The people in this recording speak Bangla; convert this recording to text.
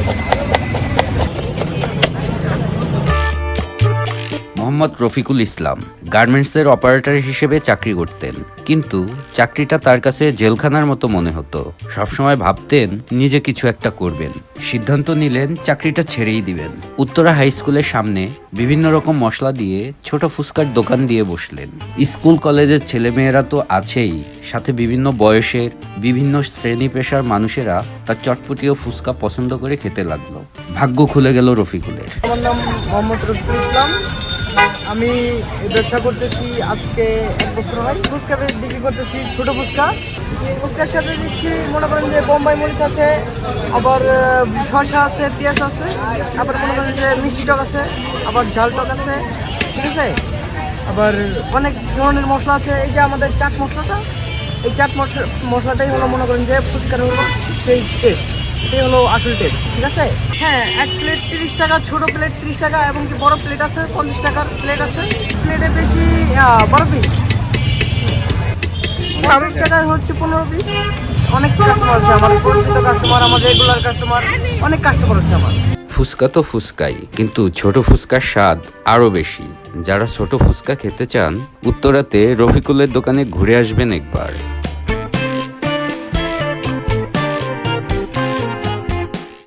Oh. মোহাম্মদ রফিকুল ইসলাম গার্মেন্টসের অপারেটর হিসেবে চাকরি করতেন। কিন্তু চাকরিটা তার কাছে জেলখানার মতো মনে হতো। সবসময় ভাবতেন, নিজে কিছু একটা করবেন। সিদ্ধান্ত নিলেন, চাকরিটা ছেড়েই দিবেন। উত্তরা হাই স্কুলের সামনে বিভিন্ন রকম মশলা দিয়ে ছোট ফুচকার দোকান দিয়ে বসলেন। স্কুল কলেজের ছেলেমেয়েরা তো আছেই। সাথে বিভিন্ন বয়সের, বিভিন্ন শ্রেণি পেশার মানুষেরা তার চটপটি ও ফুচকা পছন্দ করে খেতে লাগল। ভাগ্য খুলে গেল রফিকুলের। আমার নাম মোহাম্মদ রফিকুল ইসলাম। আমি ব্যবসা করতেছি, আজকে এক বছর হয়। ফুচকা বিক্রি করতেছি, ছোট ফুচকা। ফুচকার সাথে দিচ্ছি, মনে করেন যে বোম্বাই মরিচ আছে, আবার শসা আছে, পেঁয়াজ আছে, আবার মনে করেন যে মিষ্টি টক আছে, আবার ঝাল টক আছে, ঠিক আছে? আবার অনেক ধরনের মশলা আছে, এই যে আমাদের চাট মশলাটা, এই চাট মশলা মশলাটাই হলো মনে করেন যে ফুচকার হলো সেই টেস্ট এটাই হলো আসল টেস্ট ঠিক আছে? হ্যাঁ এক প্লেট তিরিশ টাকা ছোট প্লেট তিরিশ টাকা এবং কি বড় প্লেট আছে পঞ্চাশ টাকার প্লেট আছে। প্লেটে বেশি আহ, বড় পিস পঞ্চাশ টাকার হচ্ছে পনেরো পিস অনেক কাস্টমার আছে আমার পরিচিত কাস্টমার আমার রেগুলার কাস্টমার অনেক কাস্টমার আছে আমার। ফুচকা তো ফুচকাই কিন্তু ছোট ফুচকার স্বাদ আরও বেশি। যারা ছোট ফুচকা খেতে চান উত্তরাতে রফিকুলের দোকানে ঘুরে আসবেন একবার।